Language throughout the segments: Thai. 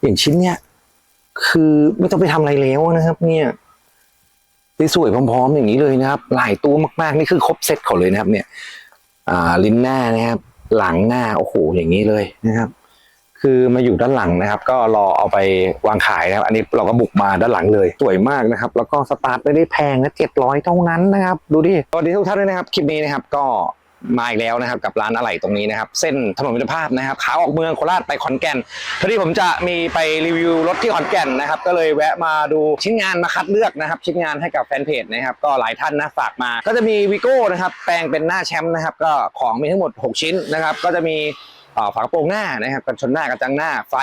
อย่างชิ้นเนี้ยคือไม่ต้องไปทำอะไรแล้วนะครับ เนี่ยสวยพร้อมๆอย่างนี้เลยนะครับ หลายตัวมากๆนี่คือครบเซ็ตเขาเลยนะครับ เนี่ย อ่าลิ้นหน้านะครับ หลังหน้าโอ้โหอย่างนี้เลยนะครับ คือมาอยู่ด้านหลังนะครับ ก็รอเอาไปวางขายนะครับ อันนี้เราก็บุกมาด้านหลังเลยสวยมากนะครับ แล้วก็สตาร์ทไม่ได้แพงนะเจ็ดร้อยเท่านั้นนะครับ ดูดิสวัสดีทุกท่านด้วยนะครับคลิปนี้นะครับ ก็ มาอีกแล้วนะครับกับร้านอะไหล่ตรงนี้นะครับ เส้นถนนมิตรภาพนะครับขาออกเมืองโคราชไปขอนแก่นพอดีผมจะมีไปรีวิวรถที่ขอนแก่นนะครับ ก็เลยแวะมาดูชิ้นงานมาคัดเลือกนะครับ ชิ้นงานให้กับแฟนเพจนะครับ ก็หลายท่านนะฝากมา ก็จะมีวิโก้นะครับแปลงเป็นหน้าแชมป์นะครับ ก็ของมีทั้งหมด 6 ชิ้นนะครับ ก็จะมีฝากระโปรงหน้านะครับกันชนหน้ากระจังหน้าไฟ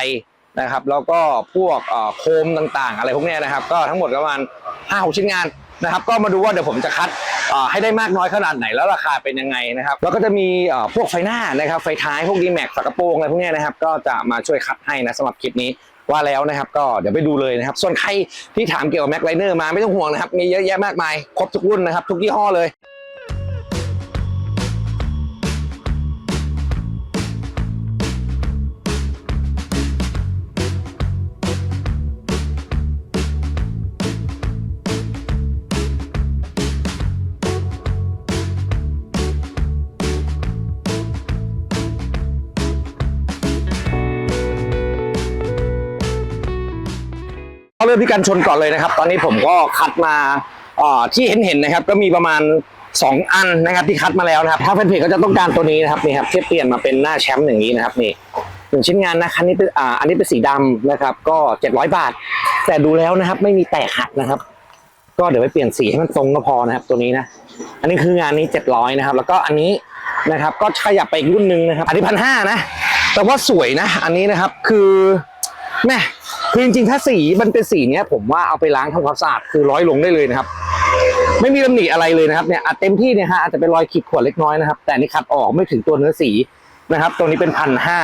นะครับ แล้วก็พวกโคมต่างๆ อะไรพวกนี้นะครับ ก็ทั้งหมดประมาณห้าหกชิ้นงาน นะครับก็มาดูว่าเดี๋ยวผมจะคัดให้ได้มากน้อยขนาดไหนแล้วราคาเป็นยังไงนะครับแล้วก็จะมีพวกไฟหน้านะครับไฟท้ายพวกดีแม็กฝากระโปรงอะไรพวกนี้นะครับก็จะมาช่วยคัดให้นะสำหรับคลิปนี้ว่าแล้วนะครับก็เดี๋ยวไปดูเลยนะครับ ส่วนใครที่ถามเกี่ยวกับแม็กไลเนอร์มาไม่ต้องห่วงนะครับ มีเยอะแยะมากมาย ครบทุกรุ่นนะครับ ทุกยี่ห้อเลย เริ่มที่การชนก่อนเลยนะครับ ตอนนี้ผมก็คัดมาที่เห็นเห็นๆนะครับ ก็มีประมาณ 2 อันนะครับที่คัดมาแล้วนะครับ ถ้าแฟนเพจก็จะต้องการตัวนี้นะครับนี่ครับที่เปลี่ยนมาเป็นหน้าแชมป์อย่างนี้นะครับนี่หนึ่งชิ้นงานนะคันนี้เป็นอ่าอันนี้เป็นสีดำนะครับ ก็ 700 บาท แต่ดูแล้วนะครับ ไม่มีแตกหักนะครับ ก็เดี๋ยวไปเปลี่ยนสีให้มันตรงก็พอนะครับ ตัวนี้นะอันนี้คืองานนี้ 700นะครับ แล้วก็อันนี้นะครับ ก็ขยับไปอีกรุ่นหนึ่งนะครับ อันนี้พันห้านะ แต่ว่าสวยนะ อันนี้นะครับคือแม่ คือจริงๆถ้าสีมันเป็นสีเนี้ยผมว่าเอาไปล้างทำความสะอาดคือร้อยลงได้เลยนะครับ ไม่มีตำหนิอะไรเลยนะครับเนี่ยอาจเต็มที่เนี่ยฮะอาจจะเป็นรอยขีดข่วนเล็กน้อยนะครับ แต่นนี่ขัดออกไม่ถึงตัวเนื้อสีนะครับ ตัวนี้เป็นพันห้า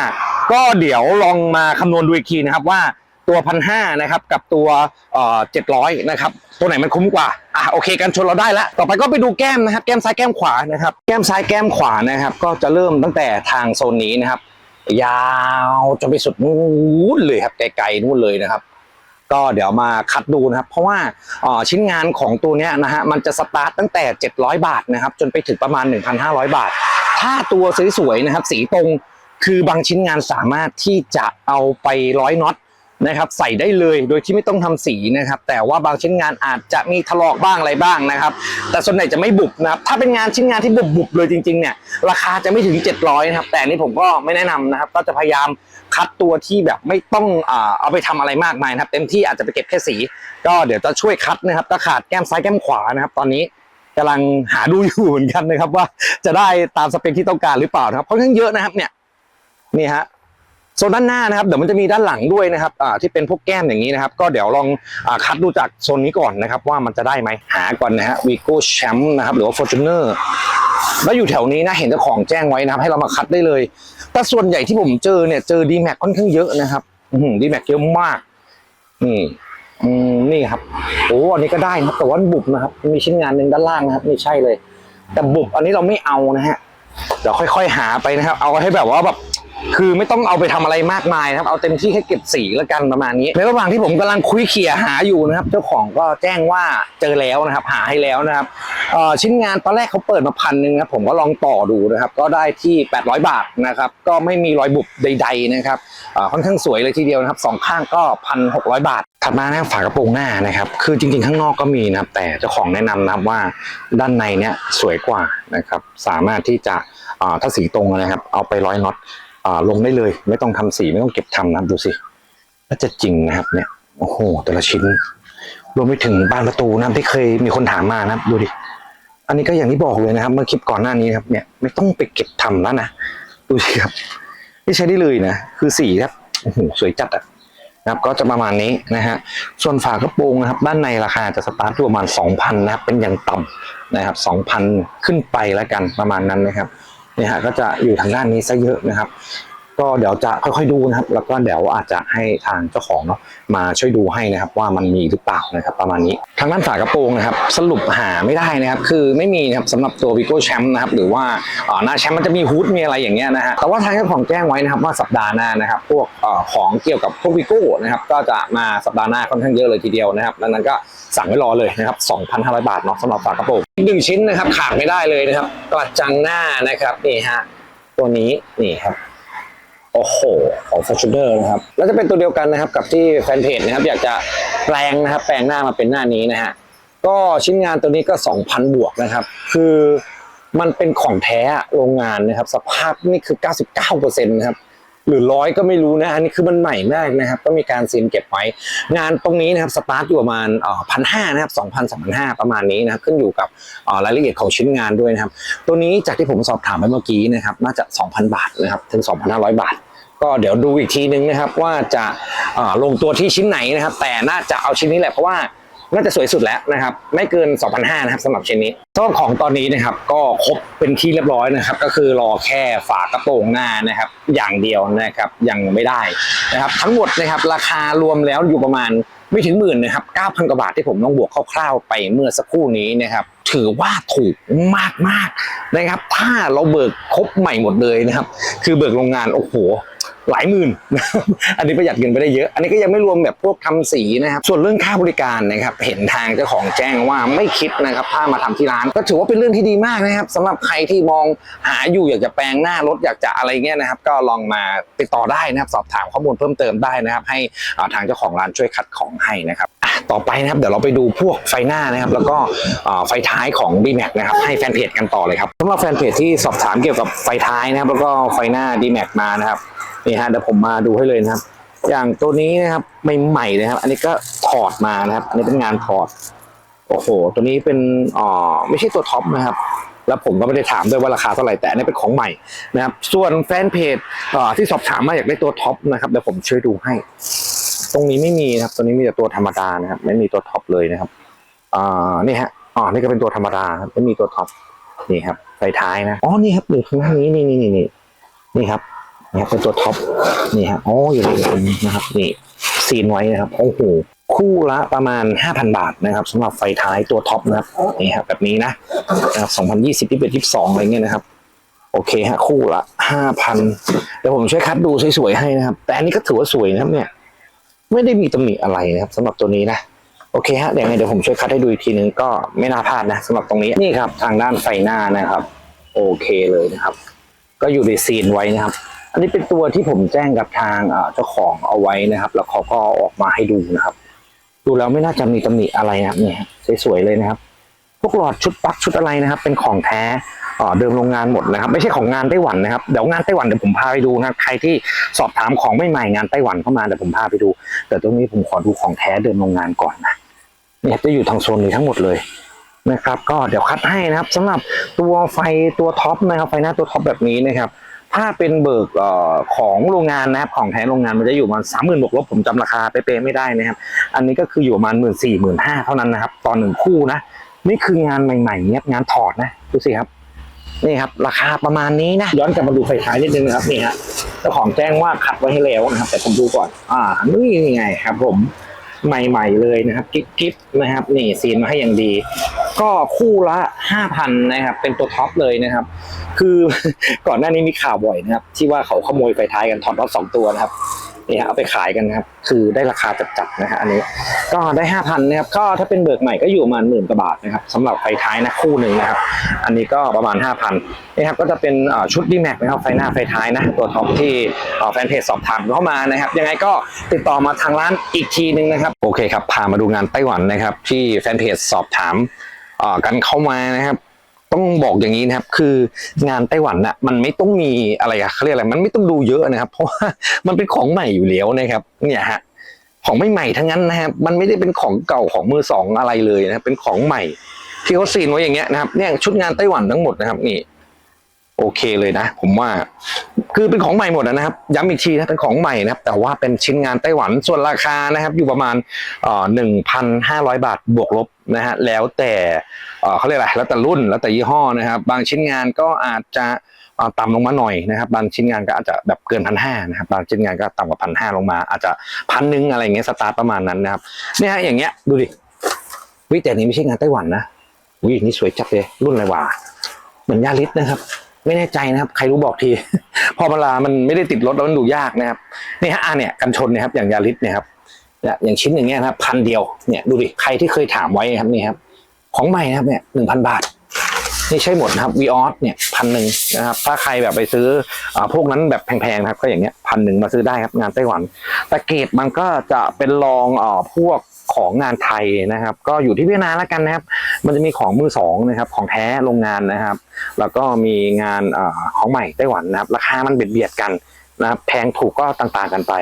ก็เดี๋ยวลองมาคำนวณดูอีกทีนะครับว่าตัวพันห้านะครับกับตัวเจ็ดร้อยนะครับตัวไหนมันคุ้มกว่าอะโอเคกันชนเราได้แล้วต่อไปก็ไปดูแก้มนะครับ แก้มซ้ายแก้มขวานะครับ แก้มซ้ายแก้มขวานะครับ ก็จะเริ่มตั้งแต่ทางโซนนี้นะครับ ยาวจนไปสุดนู้นเลยครับไกลๆนู้นเลยนะครับ ก็เดี๋ยวมาคัดดูนะครับ เพราะว่าชิ้นงานของตัวเนี้ยนะฮะมันจะสตาร์ตตั้งแต่ 700 บาทนะครับ จนไปถึงประมาณ 1,500 บาท ถ้าตัวสวยๆนะครับ สีตรงคือบางชิ้นงานสามารถที่จะเอาไปร้อยน็อต นะครับใส่ได้เลยโดยที่ไม่ต้องทำสีนะครับ แต่ว่าบางชิ้นงานอาจจะมีถลอกบ้างอะไรบ้างนะครับ แต่ส่วนใหญ่จะไม่บุบนะครับ ถ้าเป็นงานชิ้นงานที่บุบบุบเลยจริงๆเนี่ยราคาจะไม่ถึง 700นะครับแต่นี้ผมก็ไม่แนะนำนะครับ ก็จะพยายามคัดตัวที่แบบไม่ต้องเอาไปทำอะไรมากมายนะครับ เต็มที่อาจจะไปเก็บแค่สี ก็เดี๋ยวจะช่วยคัดนะครับตะขาดแก้มซ้ายแก้มขวานะครับ ตอนนี้กำลังหาดูอยู่เหมือนกันนะครับ ว่าจะได้ตามสเปคที่ต้องการหรือเปล่านะครับค่อนข้างเยอะนะครับเนี่ยนี่ฮะ โซนด้านหน้านะครับเดี๋ยวมันจะมีด้านหลังด้วยนะครับที่เป็นพวกแก้มอย่างนี้นะครับ ก็เดี๋ยวลองอคัดดูจากโซนนี้ก่อนนะครับ ว่ามันจะได้ไหมหาก่อนนะฮะวีโก้แชมป์นะครับหรือว่าฟอร์จูเนอร์แล้วอยู่แถวนี้นะเห็นเจ้าของแจ้งไว้นะครับ ให้เรามาคัดได้เลย แต่ส่วนใหญ่ที่ผมเจอเนี่ยเจอดีแม็กค่อนข้างเยอะนะครับดีแม็กเยอะมากนี่นี่ครับโอ้อันนี้ก็ได้นะครับแต่ว่าบุบนะครับ มีชิ้นงานหนึ่งด้านล่างนะครับไม่ใช่เลย แต่บุบอันนี้เราไม่เอานะฮะเดี๋ยวค่อย ๆ หาไปนะครับ เอาให้แบบว่าแบบ คือไม่ต้องเอาไปทำอะไรมากมายนะครับเอาเต็มที่แค่เก็บสีแล้วกันประมาณนี้ในระหว่างที่ผมกำลังคุยเขี่ยหาอยู่นะครับเจ้าของก็แจ้งว่าเจอแล้วนะครับ หาให้แล้วนะครับชิ้นงานตอนแรกเขาเปิดมาพันหนึ่งครับผมก็ลองต่อดูนะครับ ก็ได้ที่ 800 บาทนะครับ ก็ไม่มีรอยบุบใด ๆนะครับค่อนข้างสวยเลยทีเดียวนะครับสองข้างก็พันหกร้อยบาทถัดมานะฝากระโปรงหน้านะครับ คือจริงๆ ข้างนอกก็มีนะครับ แต่เจ้าของแนะนำนะครับว่าด้านในเนี่ยสวยกว่านะครับ สามารถที่จะถ้าสีตรงนะครับ เอาไปร้อยน็อต ลงได้เลย ไม่ต้องทำสีไม่ต้องเก็บทำนะดูสิน่าจะจริงนะครับ เนี่ยโอ้โหแต่ละชิ้น รวมไปถึงบานประตูนะที่เคยมีคนถามมานะดูดิอันนี้ก็อย่างที่บอกเลยนะครับ เมื่อคลิปก่อนหน้านี้ครับเนี่ยไม่ต้องไปเก็บทำแล้วนะดูสิครับนี่ใช้ได้เลยนะคือสีครับโอ้โหสวยจัดอะนะครับก็จะประมาณนี้นะฮะส่วนฝากระโปรงนะครับ ด้านในราคาจะสตาร์ทประมาณ 2,000 นะครับเป็นอย่างต่ำนะครับ 2,000 ขึ้นไปแล้วกันประมาณนั้นนะครับ เนี่ยฮะก็จะอยู่ทางด้านนี้ซะเยอะนะครับ ก็เดี๋ยวจะค่อยๆดูนะครับ แล้วก็เดี๋ยวอาจจะให้ทางเจ้าของเนาะมาช่วยดูให้นะครับ ว่ามันมีหรือเปล่านะครับ ประมาณนี้ ทางด้านฝากระโปรงนะครับ สรุปหาไม่ได้นะครับ คือไม่มีนะครับสำหรับตัว Vigo Champ นะครับ หรือว่าอ่อหน้าแชมป์มันจะมีฮูดมีอะไรอย่างเงี้ยนะฮะแต่ว่าทางเจ้าของแจ้งไว้นะครับว่าสัปดาห์หน้านะครับ พวกอ่ของเกี่ยวกับพวก Vigo นะครับ ก็จะมาสัปดาห์หน้าค่อนข้างเยอะเลยทีเดียวนะครับดังนั้นก็สั่งไว้รอเลยนะครับ 2,500 บาทเนาะสำหรับฝากระโปรงอีกหนึ่งชิ้นนะครับขาดไม่ได้เลยนะครับกระจังหน้านะครับนี่ฮะตัวนี้นี่ครับ โอ้โห ของ Fortuner นะครับ แล้วจะเป็นตัวเดียวกันนะครับกับที่แฟนเพจนะครับ อยากจะแปลงนะครับ แปลงหน้ามาเป็นหน้านี้นะฮะ ก็ชิ้นงานตัวนี้ก็ 2,000 บวกนะครับ คือมันเป็นของแท้โรงงานนะครับ สภาพนี่คือ 99%นะครับหรือร้อยก็ไม่รู้นะอันนี้คือมันใหม่มากนะครับ ก็มีการซีนเก็บไว้ งานตรงนี้นะครับสตาร์ทอยู่ประมาณพันห้านะครับสองพันสามพันห้าประมาณนี้นะครับขึ้นอยู่กับรายละเอียดของชิ้นงานด้วยนะครับ ตัวนี้จากที่ผมสอบถามไปเมื่อกี้นะครับ น่าจะ 2,000 บาทนะครับถึง 2,500 บาท ก็เดี๋ยวดูอีกทีนึงนะครับว่าจะลงตัวที่ชิ้นไหนนะครับ แต่น่าจะเอาชิ้นนี้แหละเพราะว่าน่าจะสวยสุดแล้วนะครับ ไม่เกิน 2,500นะครับสำหรับชิ้นนี้สำหรับของตอนนี้นะครับ ก็ครบเป็นที่เรียบร้อยนะครับ ก็คือรอแค่ฝากระโปรงหน้านะครับ อย่างเดียวนะครับยังไม่ได้นะครับ ทั้งหมดนะครับ ราคารวมแล้วอยู่ประมาณไม่ถึงหมื่นนะครับ9,000กว่าบาทที่ผมต้องบวกคร่าวๆไปเมื่อสักครู่นี้นะครับถือว่าถูกมากๆนะครับ ถ้าเราเบิกครบใหม่หมดเลยนะครับ คือเบิกโรงงานโอ้โห หลายหมื่น อันนี้ประหยัดเงินไปได้เยอะ อันนี้ก็ยังไม่รวมแบบพวกทำสีนะครับ ส่วนเรื่องค่าบริการนะครับ เห็นทางเจ้าของแจ้งว่าไม่คิดนะครับถ้ามาทำที่ร้าน ก็ถือว่าเป็นเรื่องที่ดีมากนะครับสำหรับใครที่มองหาอยู่อยากจะแปลงหน้ารถอยากจะอะไรเงี้ยนะครับ ก็ลองมาติดต่อได้นะครับ สอบถามข้อมูลเพิ่มเติมได้นะครับ ให้ทางเจ้าของร้านช่วยคัดของให้นะครับต่อไปนะครับเดี๋ยวเราไปดูพวกไฟหน้านะครับ แล้วก็ไฟท้ายของ b m a x นะครับ ให้แฟนเพจกันต่อเลยครับสำหรับแฟนเพจที่สอบถามเกี่ยวกับไฟท้ายนะครับ แล้วก็ไฟหน้า d m a x มานะครับ นี่ฮะเดี๋ยวผมมาดูให้เลยนะครับ อย่างตัวนี้นะครับใหม่ๆนะครับ อันนี้ก็ถอดมานะครับ อันนี้เป็นงานถอด โอ้โห ตัวนี้เป็นอ่อไม่ใช่ตัวท็อปนะครับ แล้วผมก็ไม่ได้ถามด้วยว่าราคาเท่าไหร่แต่อันนี้เป็นของใหม่นะครับ ส่วนแฟนเพจที่สอบถามมาอยากได้ตัวท็อปนะครับเดี๋ยวผมช่วยดูให้ ตรงนี้ไม่มีนะครับ ตัวนี้มีแต่ตัวธรรมดานะครับ ไม่มีตัวท็อปเลยนะครับอ่านี่ฮะอ๋อนี่ก็เป็นตัวธรรมดาไม่มีตัวท็อปนี่ครับไฟท้ายนะอ๋อนี่ครับอยู่ข้างนี้นี่นี่นี่นี่นี่ครับ นี่ครับเป็นตัวท็อปนี่ฮะอ๋ออยู่ในนี้นะครับนี่ซีนไว้นะครับโอ้โหคู่ละประมาณ 5,000 บาทนะครับสำหรับไฟท้ายตัวท็อปนะครับนี่ครับแบบนี้นะนะครับ2020 21 22อะไรเงี้ยนะครับ โอเคฮะคู่ละ 5,000เดี๋ยวผมช่วยคัดดูสวยๆให้นะครับ แต่อันนี้ก็ถือว่าสวยนะครับเนี่ยไม่ได้มีตำหนิอะไรนะครับสำหรับตัวนี้นะโอเคฮะเดี๋ยวไงเดี๋ยวผมช่วยคัดให้ดูอีกทีนึงก็ไม่น่าพลาดนะสำหรับตรงนี้นี่ครับทางด้านไฟหน้านะครับ โอเคเลยนะครับ ก็อยู่ในซีนไว้นะครับ อันนี้เป็นตัวที่ผมแจ้งกับทางเจ้าของเอาไว้นะครับ แล้วเขาก็ออกมาให้ดูนะครับ ดูแล้วไม่น่าจะมีตำหนิอะไรนะครับเนี่ยสวยๆเลยนะครับ พวกหลอดชุดปลั๊กชุดอะไรนะครับ เป็นของแท้เอ่อเดิมโรงงานหมดนะครับ ไม่ใช่ของงานไต้หวันนะครับเดี๋ยวงานไต้หวันเดี๋ยวผมพาไปดูนะครับใครที่สอบถามของใหม่ๆงานไต้หวันเข้ามาเดี๋ยวผมพาไปดู แต่ตรงนี้ผมขอดูของแท้เดิมโรงงานก่อนนะเนี่ยจะอยู่ทางโซนนี้ทั้งหมดเลยนะครับ ก็เดี๋ยวคัดให้นะครับสำหรับตัวไฟตัวท็อปนะครับไฟหน้าตัวท็อปแบบนี้นะครับ ถ้าเป็นเบิกอของโรงงานนะครับของแท้โรงงานมันจะอยู่ประมาณสามหมื่นบวกลบผมจำราคาเป๊ะๆไม่ได้นะครับ อันนี้ก็คืออยู่ประมาณหมื่นสี่หมื่นห้าเท่านั้นนะครับตอนหนึ่งคู่นะนี่คืองานใหม่ๆเนี่ยงานถอดนะดูสิครับนี่ครับราคาประมาณนี้นะย้อนกลับมาดูไฟท้ายนิดนึงนะครับนี่ฮะเจ้าของแจ้งว่าคัดไว้ให้แล้วนะครับ แต่ผมดูก่อน อ่านี่ไงครับ ผมใหม่ ๆ เลยนะครับ กิ๊บกิ๊บนะครับ นี่ซีนมาให้อย่างดี ก็คู่ละห้าพันนะครับ เป็นตัวท็อปเลยนะครับ คือก่อนหน้านี้มีข่าวบ่อยนะครับ ที่ว่าเขาขโมยไฟท้ายกันถอดรอบสองตัวนะครับนี่ฮะเอาไปขายกันนะครับคือได้ราคาจัดๆนะฮะอันนี้ก็ได้ห้าพันนะครับก็ถ้าเป็นเบิกใหม่ก็อยู่ประมาณหมื่นกว่าบาทนะครับสำหรับไฟท้ายนะคู่หนึ่งนะครับ อันนี้ก็ประมาณห้าพันนะครับก็จะเป็นชุดดีแม็กนะครับไฟหน้าไฟท้ายนะตัวท็อปที่แฟนเพจสอบถามเข้ามานะครับ ยังไงก็ติดต่อมาทางร้านอีกทีหนึงนะครับ โอเคครับพามาดูงานไต้หวันนะครับ ที่แฟนเพจสอบถาม กันเข้ามานะครับ ต้องบอกอย่างนี้นะครับ คืองานไต้หวันน่ะมันไม่ต้องมีอะไรอะเขาเรียกอะไรมันไม่ต้องดูเยอะนะครับ เพราะว่ามันเป็นของใหม่อยู่แล้วนะครับ เนี่ยฮะของไม่ใหม่ทั้งนั้นนะครับ มันไม่ได้เป็นของเก่าของมือสองอะไรเลยนะครับเป็นของใหม่ที่เขาซีนไว้อย่างเงี้ยนะครับเนี่ยชุดงานไต้หวันทั้งหมดนะครับนี่ โอเคเลยนะ ผมว่าคือเป็นของใหม่หมดนะครับ ย้ำอีกทีนะเป็นของใหม่นะครับ แต่ว่าเป็นชิ้นงานไต้หวันส่วนราคานะครับ อยู่ประมาณหนึ่งพันห้าร้อยบาทบวกลบนะฮะแล้วแต่เขาเรียกอะไรแล้วแต่รุ่นแล้วแต่ยี่ห้อนะครับ บางชิ้นงานก็อาจจะต่ำลงมาหน่อยนะครับ บางชิ้นงานก็อาจจะแบบเกินพันห้านะครับบางชิ้นงานก็ต่ำกว่าพันห้าลงมา อาจจะพันหนึ่งอะไรเงี้ยสตาร์ทประมาณนั้นนะครับเนี่ยฮะอย่างเงี้ยดูดิวิแต่นี้ไม่ใช่งานไต้หวันนะวินี่สวยจัดเลยรุ่นอะไรวะเหมือนยาริสนะครับ ไม่แน่ใจนะครับ ใครรู้บอกที พอเวลามันไม่ได้ติดรถแล้วมันดูยากนะครับนี่ฮะอ่าเนี่ยกันชนนะครับอย่างยาริสเนี่ยครับเนี่ยอย่างชิ้นอย่างเงี้ยนะครับพันเดียวเนี่ยดูดิใครที่เคยถามไว้ครับนี่ครับของใหม่นะครับเนี่ยหนึ่งพันบาทนี่ใช่หมดนะครับวีออสเนี่ยพันหนึ่งนะครับถ้าใครแบบไปซื้ออาพวกนั้นแบบแพงๆนะครับก็อย่างเงี้ยพันหนึ่งมาซื้อได้ครับงานไต้หวันแต่เกรดมันก็จะเป็นรองอ่าพวก ของงานไทยนะครับ ก็อยู่ที่พิจารณามแล้วกันนะครับ มันจะมีของมือสองนะครับ ของแท้โรงงานนะครับ แล้วก็มีงานอของใหม่ไต้หวันนะครับ ราคามันเบียดเบียดกันนะครับแพงถูกก็ต่างๆกันไป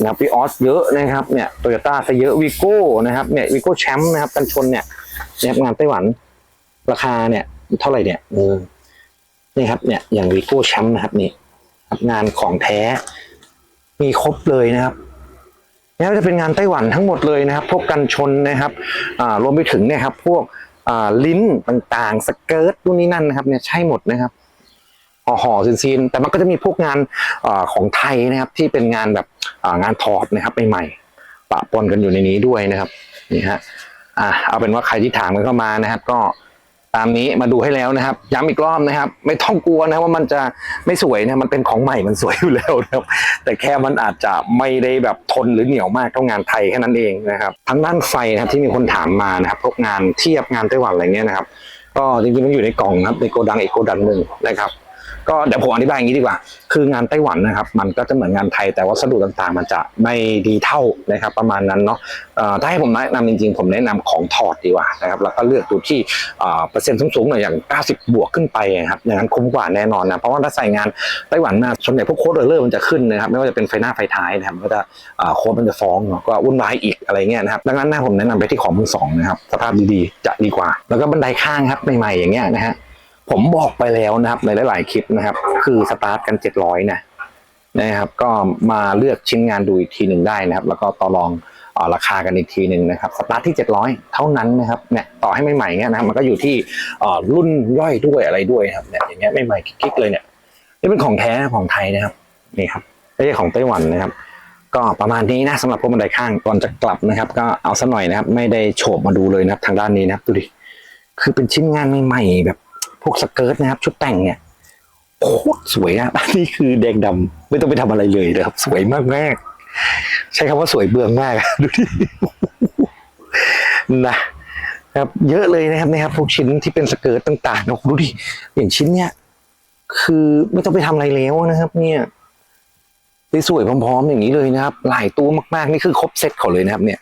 นะครับวีออสเยอะนะครับเนี่ยโตโยต้าซะเยอะวีโก้นะครับเนี่ยวีโก้แชมป์นะครับกันชนเนี่ยนะครับงานไต้หวัน ราคาเนี่ยเท่าไหร่เนี่ยเออนี่ครับเนี่ยอย่างวีโก้แชมป์นะครับนี่งานของแท้มีครบเลยนะครับ แล้วจะเป็นงานไต้หวันทั้งหมดเลยนะครับ พวกกันชนนะครับรวมไปถึงเนี่ยครับ พวกลิ้นต่างๆ สเกิร์ตนู่นนี่นั่นนะครับเนี่ยใช่หมดนะครับห่อๆซีนๆแต่มันก็จะมีพวกงานอของไทยนะครับ ที่เป็นงานแบบงานถอดนะครับใหม่ๆปะปนกันอยู่ในนี้ด้วยนะครับนี่ฮะอะเอาเป็นว่าใครที่ถามกันเข้ามานะครับ ก็ ตามนี้มาดูให้แล้วนะครับ ย้ำอีกรอบนะครับ ไม่ต้องกลัวนะว่ามันจะไม่สวยนะมันเป็นของใหม่มันสวยอยู่แล้วนะครับ แต่แค่มันอาจจะไม่ได้แบบทนหรือเหนียวมากเท่างานไทยแค่นั้นเองนะครับทั้งด้านไฟนะครับที่มีคนถามมานะครับพวกงานเทียบงานไต้หวันอะไรเงี้ยนะครับ ก็จริงๆมันอยู่ในกล่องนะครับในโกดังอีกโกดังหนึ่งนะครับ ก็เดี๋ยวผมอธิบายอย่างนี้ดีกว่า คืองานไต้หวันนะครับ มันก็จะเหมือนงานไทยแต่วัสดุต่างๆ มันจะไม่ดีเท่านะครับประมาณนั้นเนาะถ้าให้ผมแนะนำจริงๆ ผมแนะนำของถอดดีกว่านะครับแล้วก็เลือกดูที่เอ่อเปอร์เซ็นต์สูงๆหน่อยอย่าง 90 บวกขึ้นไปนะครับอย่างนั้นคุ้มกว่าแน่นอนนะเพราะว่าถ้าใส่งานไต้หวันมาส่วนใหญ่พวกโค้ดเรอร์มันจะขึ้นนะครับไม่ว่าจะเป็นไฟหน้าไฟท้ายนะครับมันก็จะอ่อโค้ดมันจะฟ้องก็วุ่นวายอีกอะไรเงี้ยนะครับดังนั้นนะผมแนะนำไปที่ของมือสองนะครับสภาพดีๆจะดีกว่า แล้วก็บันไดข้างครับใหม่ๆอย่างเงี้ยนะฮะ ผมบอกไปแล้วนะครับในหลาย ๆ คลิปนะครับ คือสตาร์ทกัน700นะนะครับ ก็มาเลือกชิ้นงานดูอีกทีหนึ่งได้นะครับ แล้วก็ต่อรองอราคากันอีกทีหนึ่งนะครับสตาร์ทที่ 700 เท่านั้นนะครับเนี่ยต่อให้ใหม่ๆเงี้ยนะครับมันก็อยู่ที่รุ่นย่อยด้วยอะไรด้วยครับเนี่ยอย่างเงี้ยใหม่ๆกิ๊กๆเลยเนี่ยนี่เป็นของแท้ของไทยนะครับนี่ครับไม่ใช่ของไต้หวันนะครับ ก็ประมาณนี้นะสำหรับพวกบันไดข้างก่อนจะกลับนะครับ ก็เอาซะหน่อยนะครับ ไม่ได้โฉบมาดูเลยนะครับ ทางด้านนี้นะครับดูดิคือเป็นชิ้นงานใหม่ๆแบบ พวกสเกิร์ตนะครับ ชุดแต่งเนี่ยโคตรสวยอะอันนี้คือแดงดำไม่ต้องไปทำอะไรเลยนะครับ สวยมากแม่ใช้คำว่าสวยเบืองมากดูดินะครับ เยอะเลยนะครับนะครับพวกชิ้นที่เป็นสเกิร์ตต่างๆโอ้โหดูดิอย่างชิ้นเนี้ยคือไม่ต้องไปทำอะไรแล้วนะครับ เนี่ยสวยพร้อม ๆ อย่างนี้เลยนะครับ หลายตัวมากๆ นี่คือครบเซ็ตเขาเลยนะครับ เนี่ย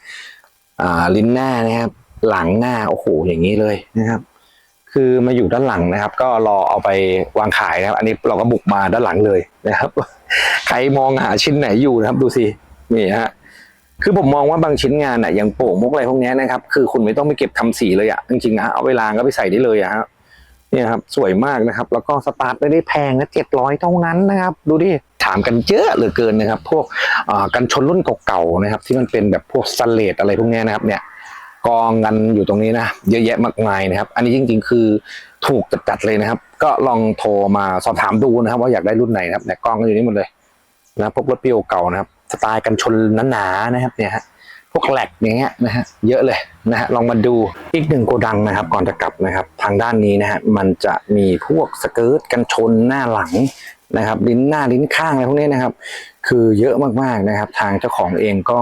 อ่า ลิ้นหน้านะครับ หลังหน้าโอ้โหอย่างนี้เลยนะครับ คือมาอยู่ด้านหลังนะครับ ก็รอเอาไปวางขายนะครับ อันนี้เราก็บุกมาด้านหลังเลยนะครับ ใครมองหาชิ้นไหนอยู่นะครับ ดูสินี่ฮะคือผมมองว่าบางชิ้นงานอะอย่างโป่งมุกอะไรพวกนี้นะครับ คือคุณไม่ต้องไปเก็บทำสีเลยอะจริงๆนะเอาไปลางก็ไปใส่ได้เลยอะฮะเนี่ยครับสวยมากนะครับ แล้วก็สตาร์ทไม่ได้แพงนะเจ็ดร้อยเท่านั้นนะครับ ดูดิถามกันเยอะเหลือเกินนะครับ พวกกันชนรุ่นเก่าๆนะครับ ที่มันเป็นแบบพวกสเลตอะไรพวกนี้นะครับเนี่ย กองกันอยู่ตรงนี้นะ เยอะแยะมากมายนะครับ อันนี้จริง ๆ คือถูกจัดๆเลยนะครับ ก็ลองโทรมาสอบถามดูนะครับ ว่าอยากได้รุ่นไหนนะครับเนี่ยกองกันอยู่นี่หมดเลยนะพวกรถเปียวเก่านะครับ สไตล์กันชนหนาๆนะครับเนี่ยฮะพวกแหลกอย่างเงี้ยนะฮะเยอะเลยนะฮะลองมาดูอีกหนึ่งโกดังนะครับ ก่อนจะกลับนะครับ ทางด้านนี้นะฮะมันจะมีพวกสเกิร์ตกันชนหน้าหลังนะครับ ลิ้นหน้าลิ้นข้างอะไรพวกนี้นะครับ คือเยอะมากๆนะครับ ทางเจ้าของเองก็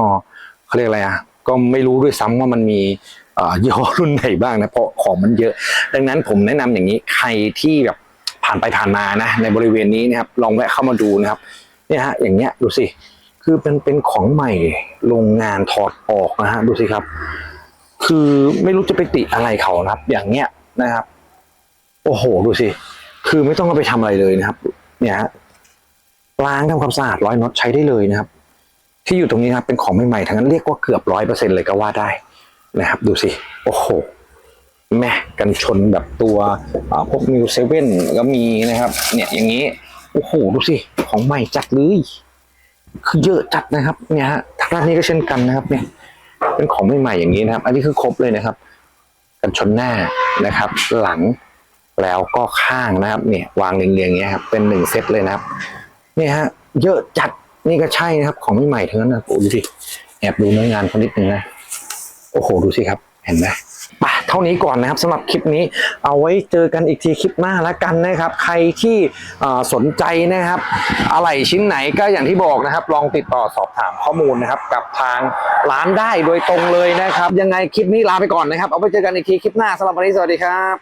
เขาเรียกอะไรอะ ก็ไม่รู้ด้วยซ้ำว่ามันมียี่ห้อรุ่นไหนบ้างนะเพราะของมันเยอะ ดังนั้นผมแนะนำอย่างนี้ใครที่แบบผ่านไปผ่านมานะในบริเวณนี้นะครับลองแวะเข้ามาดูนะครับเนี่ยฮะอย่างเงี้ยดูสิคือเป็นเป็นของใหม่โรงงานถอดออกนะฮะดูสิครับ คือไม่รู้จะไปติอะไรเขานะครับ อย่างเงี้ยนะครับ โอ้โหดูสิคือไม่ต้องเอาไปทำอะไรเลยนะครับ เนี่ยฮะล้างทำความสะอาดร้อยน็อตใช้ได้เลยนะครับ ที่อยู่ตรงนี้นะครับเป็นของใหม่ๆทั้งนั้นเรียกว่าเกือบร้อยเปอร์เซ็นเลยก็ว่าได้นะครับ ดูสิโอ้โหแม่กันชนแบบตัวพวกมิวเซเว่นก็มีนะครับ เนี่ยอย่างนี้โอ้โหดูสิของใหม่จัดเลยคือเยอะจัดนะครับเนี่ยฮะทางด้านนี้ก็เช่นกันนะครับ เนี่ย เป็นของใหม่ๆอย่างนี้นะครับ อันนี้คือครบเลยนะครับ กันชนหน้านะครับ หลังแล้วก็ข้างนะครับ เนี่ย วางเรียงๆอย่างเงี้ยครับเป็นหนึ่งเซตเลยนะครับ เนี่ยฮะเยอะจัด นี่ก็ใช่นะครับ ของใหม่ๆทั้งนั้นนะโอ้ดูสิแอบดูเนื้องานเขานิดนึงนะโอ้โหดูสิครับ เห็นไหมไปเท่านี้ก่อนนะครับสำหรับคลิปนี้เอาไว้เจอกันอีกทีคลิปหน้าแล้วกันนะครับ ใครที่สนใจนะครับ อะไรชิ้นไหนก็อย่างที่บอกนะครับ ลองติดต่อสอบถามข้อมูลนะครับ กับทางร้านได้โดยตรงเลยนะครับ ยังไงคลิปนี้ลาไปก่อนนะครับ เอาไว้เจอกันอีกทีคลิปหน้าสำหรับวันนี้สวัสดีครับ